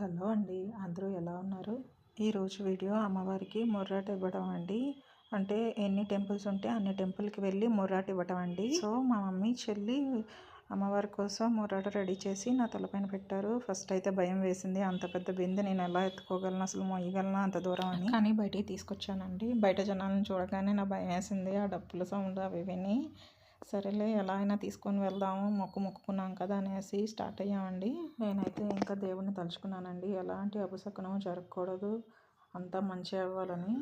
Hello అండి అందరూ ఎలా ఉన్నారు? ఈరోజు వీడియో అమ్మవారికి మొర్రాట ఇవ్వడం అండి. అంటే ఎన్ని టెంపుల్స్ ఉంటే అన్ని టెంపుల్కి వెళ్ళి మొర్రాట ఇవ్వడం అండి. సో మా మమ్మీ చెల్లి అమ్మవారి కోసం మొర్రాట రెడీ చేసి నా తలపైన పెట్టారు. ఫస్ట్ అయితే భయం వేసింది. అంత పెద్ద బిందె నేను ఎలా ఎత్తుకోగలను? అసలు మోయగలను అంత దూరం అని. కానీ బయటికి తీసుకొచ్చానండి. బయట జనాలను చూడగానే నా భయం వేసింది. ఆ డప్పుల సౌండ్ అవి విని సరేలే ఎలా అయినా తీసుకొని వెళ్దాము మొక్కు మొక్కుకున్నాం కదా అనేసి స్టార్ట్ అయ్యామండి. నేనైతే ఇంకా దేవుడిని తలుచుకున్నానండి. ఎలాంటి అపశకునం జరగకూడదు. అంతా మంచి అవ్వాలని.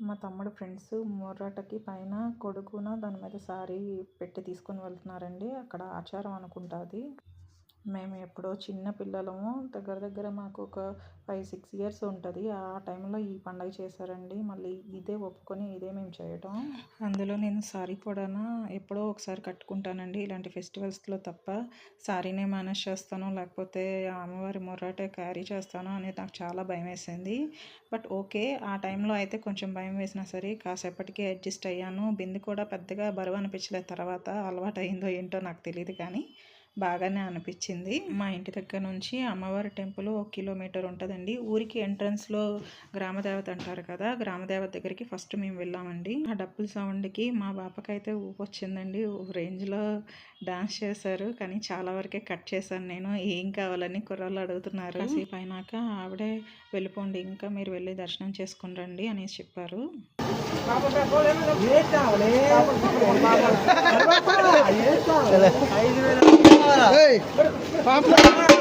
మా తమ్ముడు ఫ్రెండ్స్ ముర్రాటకి పైన కొడుకున దాని మీద సారీ పెట్టి తీసుకొని వెళ్తున్నారండి. అక్కడ ఆచారం అనుకుంటుంది మేము ఎప్పుడో చిన్న పిల్లలము. దగ్గర దగ్గర మాకు ఒక ఫైవ్ సిక్స్ ఇయర్స్ ఉంటుంది. ఆ టైంలో ఈ పండగ చేశారండి. మళ్ళీ ఇదే ఒప్పుకొని ఇదే మేము చేయటం. అందులో నేను సారీ కూడా ఎప్పుడో ఒకసారి కట్టుకుంటానండి. ఇలాంటి ఫెస్టివల్స్లో తప్ప సారీనే మేనేజ్ చేస్తాను లేకపోతే అమ్మవారి మొర్రాటే క్యారీ చేస్తాను అనేది నాకు చాలా భయం వేసింది. బట్ ఓకే ఆ టైంలో అయితే కొంచెం భయం వేసినా సరే కాసేపటికి అడ్జస్ట్ అయ్యాను. బింది కూడా పెద్దగా బరువు అనిపించలేదు. తర్వాత అలవాటు అయిందో ఏంటో నాకు తెలియదు కానీ బాగానే అనిపించింది. మా ఇంటి దగ్గర నుంచి అమ్మవారి టెంపుల్ ఒక కిలోమీటర్ ఉంటుందండి. ఊరికి ఎంట్రన్స్లో గ్రామదేవత అంటారు కదా గ్రామదేవత దగ్గరికి ఫస్ట్ మేము వెళ్ళామండి. ఆ డప్పుల సౌండ్కి మా పాపకైతే ఊపి వచ్చిందండి. రేంజ్లో డాన్స్ చేశారు కానీ చాలా వరకే కట్ చేశాను నేను. ఏం కావాలని కుర్రాళ్ళు అడుగుతున్నారు. కాసేపు అయినాక ఆవిడే వెళ్ళిపోండి ఇంకా మీరు వెళ్ళి దర్శనం చేసుకుని రండి అనేసి చెప్పారు. పాప.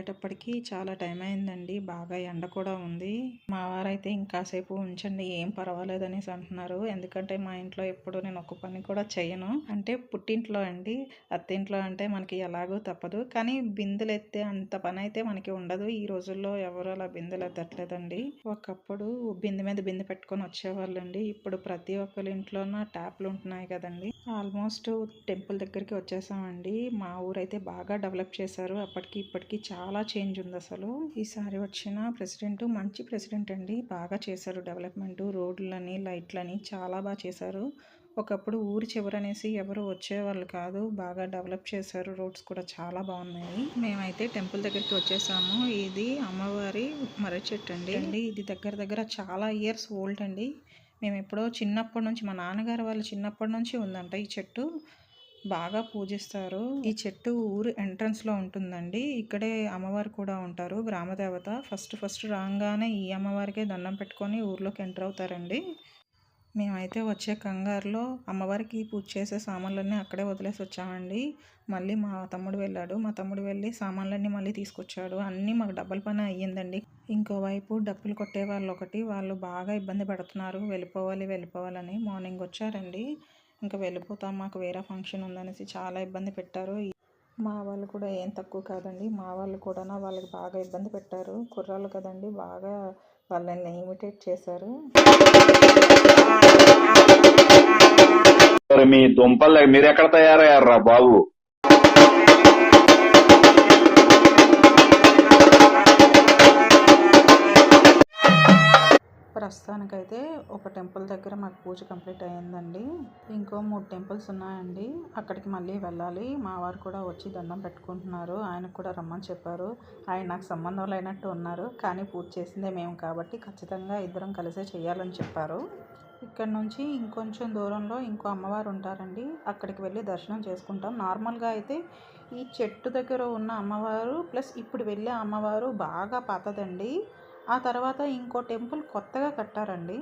వెళ్ళేటప్పటికి చాలా టైం అయిందండి. బాగా ఎండ కూడా ఉంది. మా వారైతే ఇంకాసేపు ఉంచండి ఏం పర్వాలేదు అనేసి అంటున్నారు. ఎందుకంటే మా ఇంట్లో ఎప్పుడు నేను ఒక పని కూడా చేయను అంటే పుట్టింట్లో అండి. అత్తింట్లో అంటే మనకి ఎలాగో తప్పదు. కానీ బిందెలు ఎత్తే అంత పని అయితే మనకి ఉండదు. ఈ రోజుల్లో ఎవరు అలా బిందెలు ఎత్తట్లేదండి ఒకప్పుడు బిందె మీద బిందె పెట్టుకొని వచ్చేవాళ్ళండి. ఇప్పుడు ప్రతి ఒక్కరి ఇంట్లోన ట్యాప్లు ఉంటున్నాయి కదండి. ఆల్మోస్ట్ టెంపుల్ దగ్గరికి వచ్చేసామండి. మా ఊరైతే బాగా డెవలప్ చేశారు. అప్పటికి ఇప్పటికి చాలా చేంజ్ ఉంది అసలు. ఈసారి వచ్చిన ప్రెసిడెంట్ మంచి ప్రెసిడెంట్ అండి. బాగా చేశారు డెవలప్మెంట్ రోడ్లని లైట్లని చాలా బాగా చేశారు. ఒకప్పుడు ఊరి చివరనేసి ఎవరు వచ్చేవాళ్ళు కాదు. బాగా డెవలప్ చేశారు. రోడ్స్ కూడా చాలా బాగున్నాయి. మేమైతే టెంపుల్ దగ్గరికి వచ్చేసాము. ఇది అమ్మవారి మర్రి చెట్టు అండి. అండి ఇది దగ్గర దగ్గర చాలా ఇయర్స్ ఓల్డ్ అండి. మేము ఎప్పుడో చిన్నప్పటి నుంచి మా నాన్నగారు వాళ్ళు చిన్నప్పటి నుంచి ఉందంట ఈ చెట్టు. బాగా పూజిస్తారు. ఈ చెట్టు ఊరు ఎంట్రన్స్లో ఉంటుందండి. ఇక్కడే అమ్మవారు కూడా ఉంటారు గ్రామదేవత. ఫస్ట్ ఫస్ట్ రాగానే ఈ అమ్మవారికే దండం పెట్టుకొని ఊర్లోకి ఎంటర్ అవుతారండి. మేమైతే వచ్చే కంగారులో అమ్మవారికి పూజ చేసే సామాన్లన్నీ అక్కడే వదిలేసి వచ్చామండి. మళ్ళీ మా తమ్ముడు వెళ్ళాడు. మా తమ్ముడు వెళ్ళి సామాన్లన్నీ మళ్ళీ తీసుకొచ్చాడు. అన్నీ మాకు డబ్బుల పని అయ్యిందండి. ఇంకోవైపు డబ్బులు కొట్టే వాళ్ళు ఒకటి వాళ్ళు బాగా ఇబ్బంది పడుతున్నారు. వెళ్ళిపోవాలి వెళ్ళిపోవాలని మార్నింగ్ వచ్చారండి. ఇంకా వెళ్ళిపోతాం. మాకు వేరే ఫంక్షన్ ఉందనేసి చాలా ఇబ్బంది పెట్టారు. మా వాళ్ళు కూడా ఏం తక్కువ కాదండి. మా వాళ్ళు కూడా వాళ్ళకి బాగా ఇబ్బంది పెట్టారు. కుర్రాళ్ళు కదండి బాగా వాళ్ళని ఇమిటేట్ చేశారు. మీ దుంపలు మీరు ఎక్కడ తయారయ్యారా బాబు? ప్రస్తుతానికైతే ఒక టెంపుల్ దగ్గర మాకు పూజ కంప్లీట్ అయ్యిందండి. ఇంకో మూడు టెంపుల్స్ ఉన్నాయండి. అక్కడికి మళ్ళీ వెళ్ళాలి. మా వారు కూడా వచ్చి దండం పెట్టుకుంటున్నారు. ఆయనకు కూడా రమ్మని చెప్పారు. ఆయన నాకు సంబంధం లేనట్టు ఉన్నారు. కానీ పూజ చేసిందే మేము కాబట్టి ఖచ్చితంగా ఇద్దరం కలిసే చేయాలని చెప్పారు. ఇక్కడ నుంచి ఇంకొంచెం దూరంలో ఇంకో అమ్మవారు ఉంటారండి. అక్కడికి వెళ్ళి దర్శనం చేసుకుంటాం. నార్మల్గా అయితే ఈ చెట్టు దగ్గర ఉన్న అమ్మవారు ప్లస్ ఇప్పుడు వెళ్ళే అమ్మవారు బాగా పాతదండి. ఆ తర్వాత ఇంకో టెంపుల్ కొత్తగా కట్టారండి.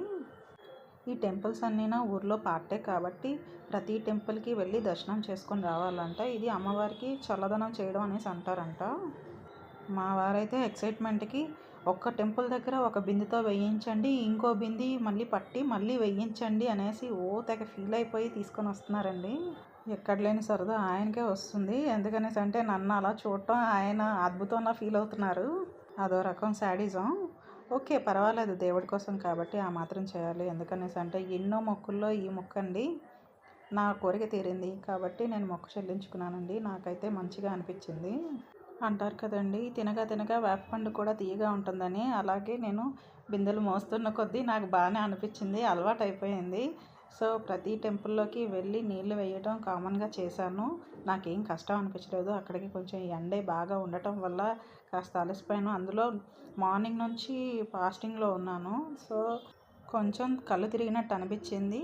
ఈ టెంపుల్స్ అన్నీ నా ఊర్లో పార్టే కాబట్టి ప్రతి టెంపుల్కి వెళ్ళి దర్శనం చేసుకొని రావాలంట. ఇది అమ్మవారికి చల్లదనం చేయడం అనేసి అంటారంట. మా వారైతే ఎక్సైట్మెంట్కి ఒక్క టెంపుల్ దగ్గర ఒక బిందితో వేయించండి ఇంకో బింది మళ్ళీ పట్టి మళ్ళీ వేయించండి అనేసి ఓ తెగ ఫీల్ అయిపోయి తీసుకొని వస్తున్నారండి. ఎక్కడ లేని సరదా ఆయనకే వస్తుంది. ఎందుకనేసి అంటే నన్ను అలా చూడటం ఆయన అద్భుతంలా ఫీల్ అవుతున్నారు. అదో రకం శాడిజం. ఓకే పర్వాలేదు దేవుడి కోసం కాబట్టి ఆ మాత్రం చేయాలి. ఎందుకనేసి అంటే ఎన్నో మొక్కుల్లో ఈ మొక్క అండి నా కోరిక తీరింది కాబట్టి నేను మొక్క చెల్లించుకున్నానండి. నాకైతే మంచిగా అనిపించింది. అంటారు కదండి తినగా తినగా వేపపండు కూడా తీయగా ఉంటుందని. అలాగే నేను బిందెలు మోస్తున్న కొద్దీ నాకు బాగానే అనిపించింది అలవాటు అయిపోయింది సో ప్రతి టెంపుల్లోకి వెళ్ళి నీళ్ళు వేయటం కామన్గా చేశాను. నాకేం కష్టం అనిపించలేదు. అక్కడికి కొంచెం ఎండే బాగా ఉండటం వల్ల కాస్త అలసిపోయాను. అందులో మార్నింగ్ నుంచి ఫాస్టింగ్లో ఉన్నాను. సో కొంచెం కళ్ళు తిరిగినట్టు అనిపించింది.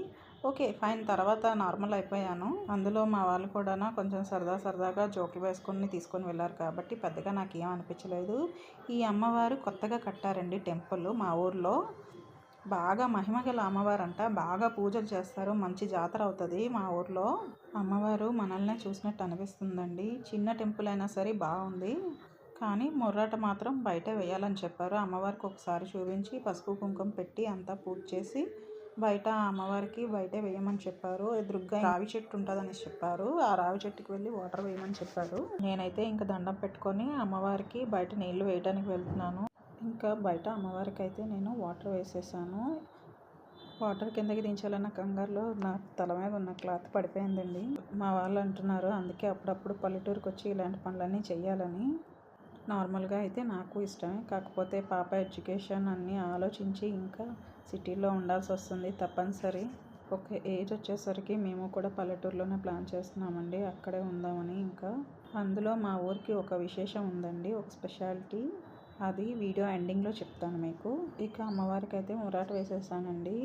Okay fine. తర్వాత నార్మల్ అయిపోయాను. అందులో మా వాళ్ళు కూడా కొంచెం సరదా సరదాగా జోకులు వేసుకొని తీసుకొని వెళ్ళారు కాబట్టి పెద్దగా నాకు ఏం అనిపించలేదు. ఈ అమ్మవారు కొత్తగా కట్టారండి టెంపుల్ మా ఊర్లో. బాగా మహిమ గల అమ్మవారంట. బాగా పూజలు చేస్తారు. మంచి జాతర అవుతుంది మా ఊర్లో. అమ్మవారు మనల్నే చూసినట్టు అనిపిస్తుందండి. చిన్న టెంపుల్ అయినా సరే బాగుంది. కానీ మొర్రాట మాత్రం బయట వేయాలని చెప్పారు. అమ్మవారికి ఒకసారి చూపించి పసుపు కుంకుమ పెట్టి అంతా పూజ చేసి బయట అమ్మవారికి బయట వేయమని చెప్పారు. ఎదురుగ్గా రావి చెట్టు ఉంటుందని చెప్పారు. ఆ రావి చెట్టుకి వెళ్ళి వాటర్ వేయమని చెప్పారు. నేనైతే ఇంకా దండం పెట్టుకొని అమ్మవారికి బయట నీళ్ళు వేయడానికి వెళ్తున్నాను. ఇంకా బయట అమ్మవారికి అయితే నేను వాటర్ వేసేసాను. వాటర్ కిందకి దించాలన్న కంగారులో నా తల మీద ఉన్న క్లాత్ పడిపోయిందండి. మా వాళ్ళు అంటున్నారు అందుకే అప్పుడప్పుడు పల్లెటూరుకి వచ్చి ఇలాంటి పనులన్నీ చేయాలని నార్మల్గా అయితే నాకు ఇష్టమే కాకపోతే పాప ఎడ్యుకేషన్ అన్నీ ఆలోచించి ఇంకా సిటీలో ఉండాల్సి వస్తుంది తప్పనిసరి. ఒక ఏజ్ వచ్చేసరికి మేము కూడా పల్లెటూరులోనే ప్లాన్ చేస్తున్నామండి అక్కడే ఉందామని ఇంకా. అందులో మా ఊరికి ఒక విశేషం ఉందండి ఒక స్పెషాలిటీ. అది వీడియో ఎండింగ్లో చెప్తాను మీకు. ఇక అమ్మవారికి అయితే మురాట వేసేసానండి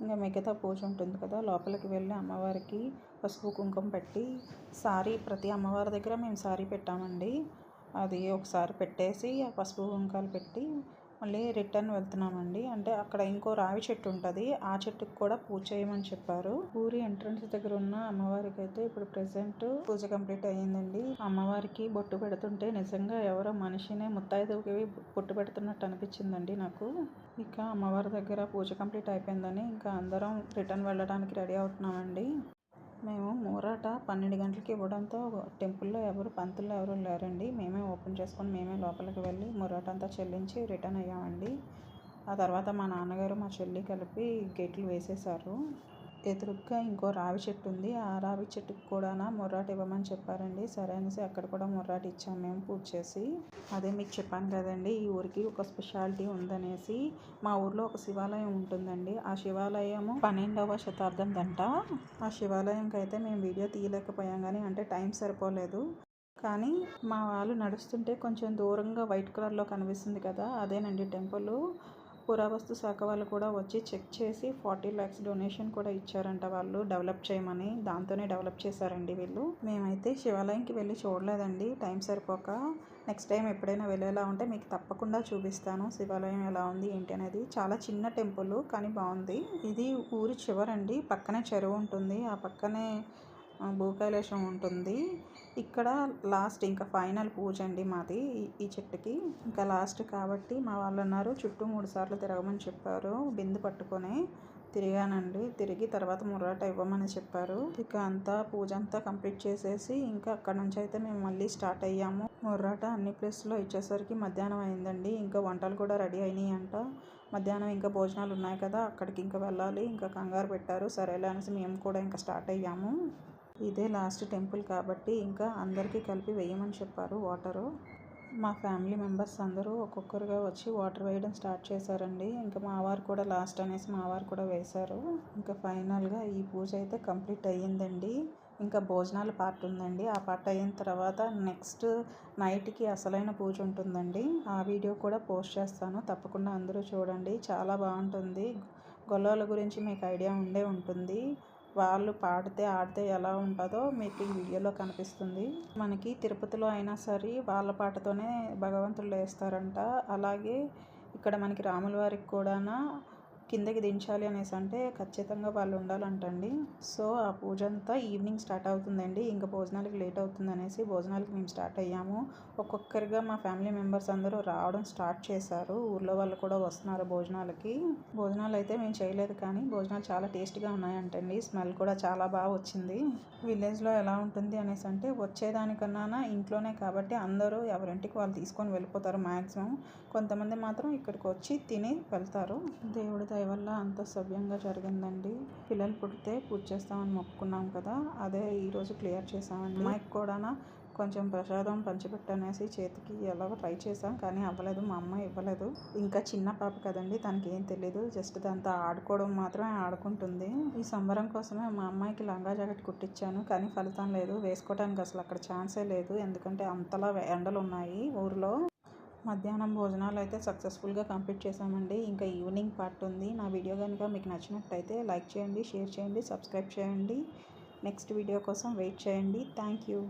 ఇంకా మిగతా పూజ ఉంటుంది కదా లోపలికి వెళ్ళి అమ్మవారికి పసుపు కుంకుమ పెట్టి సారీ ప్రతి అమ్మవారి దగ్గర మేము సారీ పెట్టామండి. అది ఒకసారి పెట్టేసి ఆ పసుపు కుంకాలు పెట్టి మళ్ళీ రిటర్న్ వెళ్తున్నామండి. అంటే అక్కడ ఇంకో రావి చెట్టు ఉంటుంది. ఆ చెట్టుకు కూడా పూజ చేయమని చెప్పారు. ఊరి ఎంట్రన్స్ దగ్గర ఉన్న అమ్మవారికి అయితే ఇప్పుడు ప్రెసెంట్ పూజ కంప్లీట్ అయ్యిందండి. అమ్మవారికి బొట్టు పెడుతుంటే నిజంగా ఎవరో మనిషినే ముత్తైదుకి బొట్టు పెడుతున్నట్టు అనిపించిందండి నాకు. ఇక అమ్మవారి దగ్గర పూజ కంప్లీట్ అయిపోయిందని ఇంకా అందరం రిటర్న్ వెళ్ళడానికి రెడీ అవుతున్నామండి. మేము మూరాట పన్నెండు గంటలకి ఇవ్వడంతో టెంపుల్లో ఎవరు పంతుల్లో ఎవరు లేరండి. మేమే ఓపెన్ చేసుకొని మేమే లోపలికి వెళ్ళి మూరాట అంతా చెల్లించి రిటర్న్ అయ్యామండి. ఆ తర్వాత మా నాన్నగారు మా చెల్లి కలిపి గేట్లు వేసేసారు ఎదురుగ్గా ఇంకో రావి చెట్టు ఉంది. ఆ రావి చెట్టుకు కూడా మొర్రాట ఇవ్వమని చెప్పారండి. సరే అనేసి అక్కడ కూడా మొర్రాట ఇచ్చాము మేము పూజ చేసి. అదే మీకు చెప్పాను కదండి ఈ ఊరికి ఒక స్పెషాలిటీ ఉందనేసి. మా ఊర్లో ఒక శివాలయం ఉంటుందండి. ఆ శివాలయము పన్నెండవ శతాబ్దం దంట. ఆ శివాలయంకి అయితే మేము వీడియో తీయలేకపోయాం కానీ అంటే టైం సరిపోలేదు. కానీ మా వాళ్ళు నడుస్తుంటే కొంచెం దూరంగా వైట్ కలర్లో కనిపిస్తుంది కదా అదేనండి టెంపుల్. పురావస్తు శాఖ వాళ్ళు కూడా వచ్చి చెక్ చేసి ఫార్టీ ల్యాక్స్ డొనేషన్ కూడా ఇచ్చారంట వాళ్ళు. డెవలప్ చేయమని. దాంతోనే డెవలప్ చేశారండి వీళ్ళు. మేమైతే శివాలయంకి వెళ్ళి చూడలేదండి. టైం సరిపోక నెక్స్ట్ టైం ఎప్పుడైనా వెళ్ళేలా ఉంటే మీకు తప్పకుండా చూపిస్తాను. శివాలయం ఎలా ఉంది ఏంటి అనేది. చాలా చిన్న టెంపుల్ కానీ బాగుంది. ఇది ఊరి చివరండి. పక్కనే చెరువు ఉంటుంది. ఆ పక్కనే భూకైలాసం ఉంటుంది. ఇక్కడ లాస్ట్ ఇంకా ఫైనల్ పూజ అండి మాది ఈ చెట్టుకి. ఇంకా లాస్ట్ కాబట్టి మా వాళ్ళు అన్నారు చుట్టూ మూడు సార్లు తిరగమని చెప్పారు. బిందు పట్టుకొని తిరిగానండి. తిరిగి తర్వాత ముర్రాట ఇవ్వమని చెప్పారు. ఇక అంతా పూజ అంతా కంప్లీట్ చేసేసి ఇంకా అక్కడ నుంచి అయితే మేము మళ్ళీ స్టార్ట్ అయ్యాము. ముర్రాట అన్ని ప్లేస్లో ఇచ్చేసరికి మధ్యాహ్నం అయిందండి. ఇంకా వంటలు కూడా రెడీ అయినాయి అంట. మధ్యాహ్నం ఇంకా భోజనాలు ఉన్నాయి కదా అక్కడికి ఇంకా వెళ్ళాలి. ఇంకా కంగారు పెట్టారు. సరేలే అనేసి మేము కూడా ఇంకా స్టార్ట్ అయ్యాము. ఇదే లాస్ట్ టెంపుల్ కాబట్టి ఇంకా అందరికీ కలిపి వేయమని చెప్పారు వాటరు. మా ఫ్యామిలీ మెంబర్స్ అందరూ ఒక్కొక్కరుగా వచ్చి వాటర్ వేయడం స్టార్ట్ చేశారండి. ఇంకా మా వారు కూడా లాస్ట్ అనేసి మా వారు కూడా వేశారు. ఇంకా ఫైనల్గా ఈ పూజ అయితే కంప్లీట్ అయ్యిందండి. ఇంకా భోజనాల పార్ట్ ఉందండి. ఆ పార్ట్ అయిన తర్వాత నెక్స్ట్ నైట్కి అసలైన పూజ ఉంటుందండి. ఆ వీడియో కూడా పోస్ట్ చేస్తాను. తప్పకుండా అందరూ చూడండి. చాలా బాగుంటుంది. గొల్లల గురించి మీకు ఐడియా ఉండే ఉంటుంది. వాళ్ళు పాడితే ఆడితే ఎలా ఉంటుందో మీకు ఈ వీడియోలో కనిపిస్తుంది. మనకి తిరుపతిలో అయినా సరే వాళ్ళ పాటతోనే భగవంతులు వేస్తారంట అలాగే ఇక్కడ మనకి రాముల వారికి కూడా కిందకి దించాలి అనేసి అంటే ఖచ్చితంగా వాళ్ళు ఉండాలంటండి. సో ఆ పూజ అంతా ఈవినింగ్ స్టార్ట్ అవుతుందండి. ఇంకా భోజనాలకి లేట్ అవుతుంది అనేసి భోజనాలకి మేము స్టార్ట్ అయ్యాము. ఒక్కొక్కరిగా మా ఫ్యామిలీ మెంబర్స్ అందరూ రావడం స్టార్ట్ చేశారు. ఊర్లో వాళ్ళు కూడా వస్తున్నారు భోజనాలకి. భోజనాలు అయితే మేము చేయలేదు కానీ భోజనాలు చాలా టేస్ట్గా ఉన్నాయంటండి. స్మెల్ కూడా చాలా బాగా వచ్చింది. విలేజ్లో ఎలా ఉంటుంది అనేసి అంటే వచ్చేదానికన్నా ఇంట్లోనే కాబట్టి అందరూ ఎవరింటికి వాళ్ళు తీసుకొని వెళ్ళిపోతారు మ్యాక్సిమం కొంతమంది మాత్రం ఇక్కడికి వచ్చి తిని వెళ్తారు. దేవుడి వల్ల అంత సవ్యంగా జరిగిందండి. పిల్లలు పుడితే పూజ చేస్తామని మొక్కుకున్నాం కదా అదే ఈరోజు క్లియర్ చేసామండి అమ్మాయికి కూడా కొంచెం ప్రసాదం పంచిపెట్టనేసి చేతికి ఎలాగో ట్రై చేసాం కానీ అవ్వలేదు మా అమ్మ ఇవ్వలేదు. ఇంకా చిన్న పాప కదండి తనకి ఏం తెలియదు జస్ట్ దాంతో ఆడుకోవడం మాత్రమే ఆడుకుంటుంది. ఈ సంబరం కోసమే మా అమ్మాయికి లంగా జాకెట్ కుట్టించాను కానీ ఫలితం లేదు. వేసుకోవడానికి అసలు అక్కడ ఛాన్సే లేదు ఎందుకంటే అంతలా ఎండలు ఉన్నాయి ఊరిలో. మధ్యాహ్నం భోజనాలు అయితే సక్సెస్ఫుల్గా కంప్లీట్ చేసామండి ఇంకా ఈవినింగ్ పార్ట్ ఉంది. నా వీడియో కనుక మీకు నచ్చినట్టయితే లైక్ చేయండి షేర్ చేయండి సబ్స్క్రైబ్ చేయండి. నెక్స్ట్ వీడియో కోసం వెయిట్ చేయండి. Thank you.